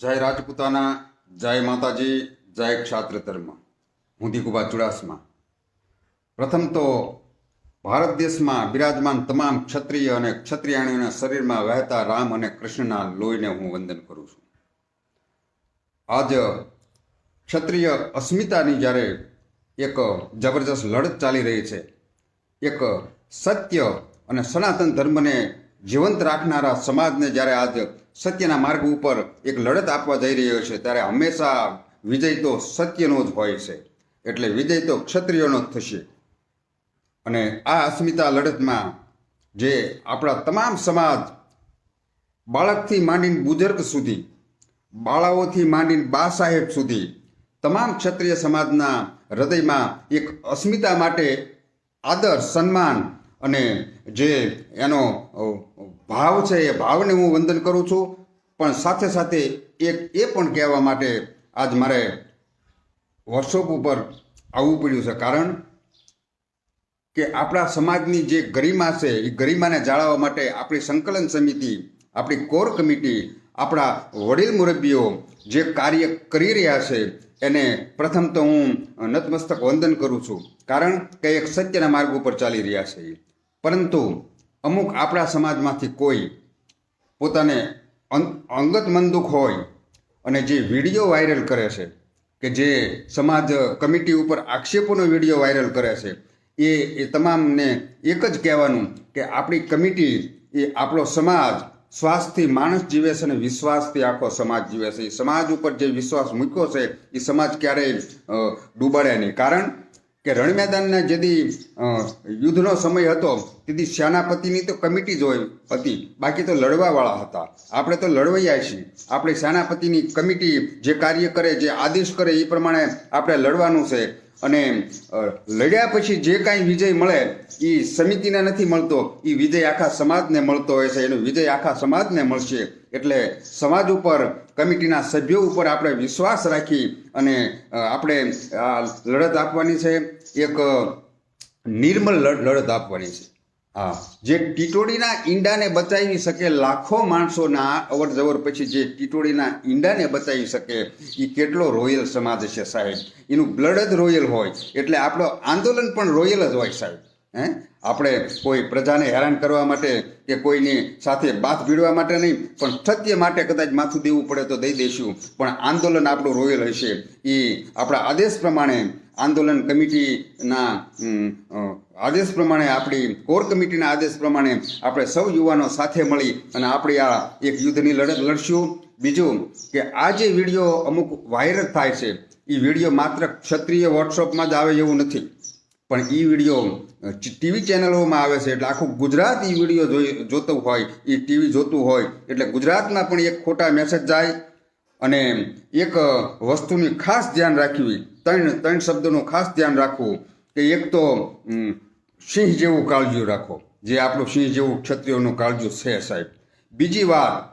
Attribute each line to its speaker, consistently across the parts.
Speaker 1: જય રાજપૂતાના, જય માતાજી, જય ક્ષાત્ર ધર્મ હું દીકુબા ચુડાસમા. પ્રથમ તો ભારત દેશમાં બિરાજમાન તમામ ક્ષત્રિય અને ક્ષત્રિયાણીઓના શરીરમાં વહેતા રામ અને કૃષ્ણના લોહીને હું વંદન કરું છું. આજ ક્ષત્રિય અસ્મિતાની જ્યારે એક જબરજસ્ત લડત ચાલી રહી છે, એક સત્ય અને સનાતન ધર્મને જીવંત રાખનારા સમાજને જ્યારે આજ સત્યના માર્ગ ઉપર એક લડત આપવા જઈ રહ્યો છે, ત્યારે હંમેશા વિજય તો સત્યનો જ હોય છે. એટલે વિજય તો ક્ષત્રિયોનો જ થશે. અને આ અસ્મિતા લડતમાં જે આપણા તમામ સમાજ બાળકથી માંડીને બુજુર્ગ સુધી, બાળાઓથી માંડીને બા સાહેબ સુધી, તમામ ક્ષત્રિય સમાજના હૃદયમાં એક અસ્મિતા માટે આદર, સન્માન અને જે એનો ભાવ છે એ ભાવને હું વંદન કરું છું. પણ સાથે સાથે એક એ પણ કહેવા માટે આજ મારે વોટ્સઅપ ઉપર આવવું પડ્યું છે. કારણ કે આપણા સમાજની જે ગરિમા છે, એ ગરિમાને જાળવવા માટે આપણી સંકલન સમિતિ, આપણી કોર કમિટી, આપણા વડીલ મુરબ્બીઓ જે કાર્ય કરી રહ્યા છે, એને પ્રથમ તો હું નતમસ્તક વંદન કરું છું. કારણ કે એક સત્યના માર્ગ ઉપર ચાલી રહ્યા છે પરંતુ અમુક આપણા સમાજમાંથી કોઈ પોતાને અંગત મનદુખ હોય અને જે વીડિયો વાયરલ કરે છે, કે જે સમાજ કમિટી ઉપર આક્ષેપોનો વીડિયો વાયરલ કરે છે, એ એ તમામને એક જ કહેવાનું કે આપણી કમિટી એ આપણો સમાજ શ્વાસથી માણસ જીવે છે અને વિશ્વાસથી આખો સમાજ જીવે છે. એ સમાજ ઉપર જે વિશ્વાસ મૂક્યો છે, એ સમાજ ક્યારેય ડૂબાડે નહીં. કારણ કે રણ મેદાનના જેથી યુદ્ધનો સમય હતો, તેથી સેનાપતિની તો કમિટી જ હોય હતી. બાકી તો લડવાવાળા હતા. આપણે તો લડવૈયા છીએ. આપણે સેનાપતિની કમિટી જે કાર્ય કરે, જે આદેશ કરે, એ પ્રમાણે આપણે લડવાનું છે. અને લડ્યા પછી જે કાંઈ વિજય મળે એ સમિતિને નથી મળતો. એ વિજય આખા સમાજને મળતો હોય છે. એનો વિજય આખા સમાજને મળશે. એટલે સમાજ ઉપર, કમિટીના સભ્યો ઉપર આપણે વિશ્વાસ રાખી અને આપણે આ લડત આપવાની છે. એક નિર્મલ લડ- લડત આપવાની છે. હા. જે ટીટોડીના ઈંડાને બચાવી શકે લાખો માણસોના અવર જવર પછી જે ટીટોડીના ઈંડાને બચાવી શકે એ કેટલો રોયલ સમાજ છે સાહેબ? એનું બ્લડ જ રોયલ હોય. એટલે આપણો આંદોલન પણ રોયલ જ હોય સાહેબ. હે? આપણે કોઈ પ્રજાને હેરાન કરવા માટે કે કોઈની સાથે બાથ ભીડવા માટે નહીં, પણ સત્ય માટે કદાચ માથું દેવું પડે તો દઈ દઈશું. પણ આંદોલન આપણું રોયલ હશે. એ આપણા આદેશ પ્રમાણે આંદોલન કમિટીના આદેશ પ્રમાણે આપણી કોર કમિટીના આદેશ પ્રમાણે આપણે સૌ યુવાનો સાથે મળી અને આપણે આ એક યુદ્ધની લડત લડશું. બીજું કે આ જે વીડિયો અમુક વાયરલ થાય છે એ વીડિયો માત્ર ક્ષત્રિય વોટ્સઅપમાં જ આવે એવું નથી. પણ એ વીડિયો ટીવી ચેનલોમાં આવે છે એટલે આખું ગુજરાત એ વીડિયો જોઈ, જોતું હોય એ ટીવી જોતું હોય, એટલે ગુજરાતમાં પણ એક ખોટા મેસેજ જાય અને એક વસ્તુની ખાસ ધ્યાન રાખવી, ત્રણ ત્રણ શબ્દોનું ખાસ ધ્યાન રાખવું કે એક તો સિંહ જેવું કાળજું રાખો, જે આપણું સિંહ જેવું ક્ષત્રિયોનું કાળજું છે સાહેબ. બીજી વાત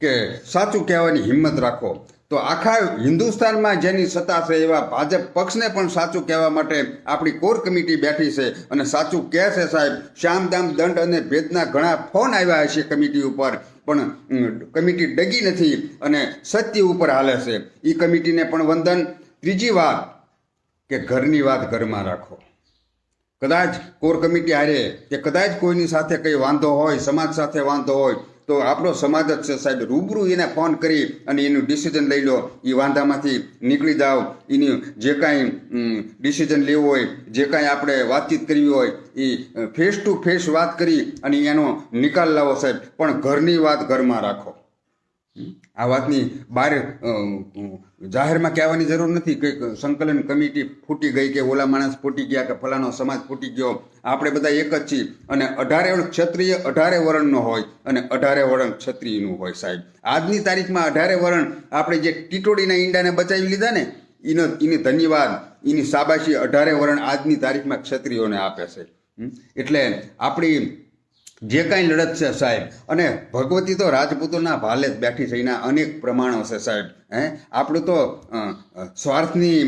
Speaker 1: કે સાચું કહેવાની હિંમત રાખો તો આખા હિન્દુસ્તાનમાં જેની સત્તા છે એવા ભાજપ પક્ષને પણ સાચું કહેવા માટે આપણી કોર કમિટી બેઠી છે અને સાચું કહે છે સાહેબ શામદામ દંડ અને ભેદના ઘણા ફોન આવ્યા હશે કમિટી ઉપર. પણ કમિટી ડગી નથી અને સત્ય ઉપર હાલે છે. એ કમિટીને પણ વંદન. ત્રીજી વાત કે ઘરની વાત ઘરમાં રાખો. કદાચ કોર કમિટી હારે કે કદાચ કોઈની સાથે કંઈ વાંધો હોય, સમાજ સાથે વાંધો હોય તો આપણો સમાજ જ છે સાહેબ. રૂબરૂ એને ફોન કરી અને એનું ડિસિઝન લઈ લો. એ વાંધામાંથી નીકળી જાઓ. એની જે કાંઈ ડિસિઝન લેવું હોય, જે કાંઈ આપણે વાતચીત કરવી હોય એ ફેસ ટુ ફેસ વાત કરી અને એનો નિકાલ લાવો સાહેબ. પણ ઘરની વાત ઘરમાં રાખો. આ વાતની બહાર જાહેરમાં કહેવાની જરૂર નથી કે સંકલન કમિટી ફૂટી ગઈ કે ઓલા માણસ ફૂટી ગયા કે ફલાનો સમાજ ફૂટી ગયો. આપણે બધા એક જ છીએ. અને અઢારે ક્ષત્રિય અઢારે વર્ણનો હોય અને અઢારે વર્ણ ક્ષત્રિયનું હોય સાહેબ. આજની તારીખમાં અઢારે વર્ણ આપણે જે ટીટોડીના ઈંડાને બચાવી લીધા ને એનો એની ધન્યવાદ એની શાબાશી અઢારે વરણ આજની તારીખમાં ક્ષત્રિયોને આપે છે. એટલે આપણી જે કાંઈ લડત છે સાહેબ. અને ભગવતી તો રાજપૂતોના ભાલે જ બેઠી એના અનેક પ્રમાણો છે સાહેબ. હે? આપણું તો સ્વાર્થની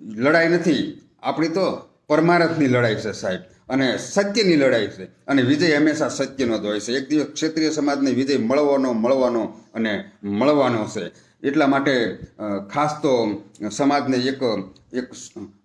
Speaker 1: લડાઈ નથી. આપણી તો પરમારથની લડાઈ છે સાહેબ. અને સત્યની લડાઈ છે. અને વિજય હંમેશા સત્યનો જ હોય છે. એક દિવસ ક્ષત્રિય સમાજને વિજય મળવાનો મળવાનો અને મળવાનો છે. એટલા માટે ખાસ તો સમાજને એક એક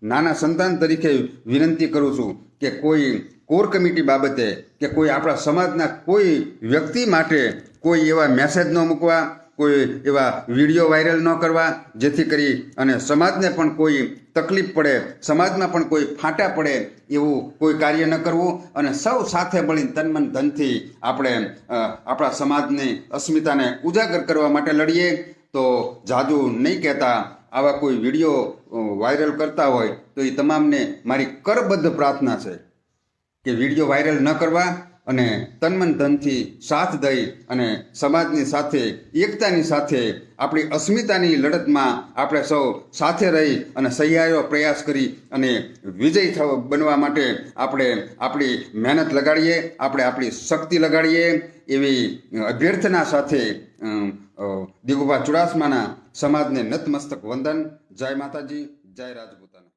Speaker 1: નાના સંતાન તરીકે વિનંતી કરું છું કે કોઈ કોર કમિટી બાબતે કે કોઈ આપણા સમાજના કોઈ વ્યક્તિ માટે કોઈ એવા મેસેજ ન મૂકવા, કોઈ એવા વીડિયો વાયરલ ન કરવા, જેથી કરી અને સમાજને પણ કોઈ તકલીફ પડે, સમાજમાં પણ કોઈ ફાટા પડે એવું કોઈ કાર્ય ન કરવું અને સૌ સાથે મળીને તનમન ધનથી આપણે આપણા સમાજની, અસ્મિતાને ઉજાગર કરવા માટે લડીએ. તો જાદુ નહીં કહેતા આવા કોઈ વીડિયો વાયરલ કરતા હોય તો એ તમામને મારી કરબદ્ધ પ્રાર્થના છે. કે વીડિયો વાયરલ ન કરવા અને તનમન ધનથી સાથ દઈ અને સમાજની સાથે, એકતાની સાથે, આપણી અસ્મિતાની લડતમાં આપણે સૌ સાથે રહી અને સહિયારો પ્રયાસ કરી અને વિજય થવા, બનવા માટે આપણે આપણી મહેનત લગાડીએ, આપણે આપણી શક્તિ લગાડીએ એવી અભ્યર્થના સાથે દિગુભા ચુડાસમાના સમાજને નતમસ્તક વંદન. જય માતાજી, જય રાજપૂતાના.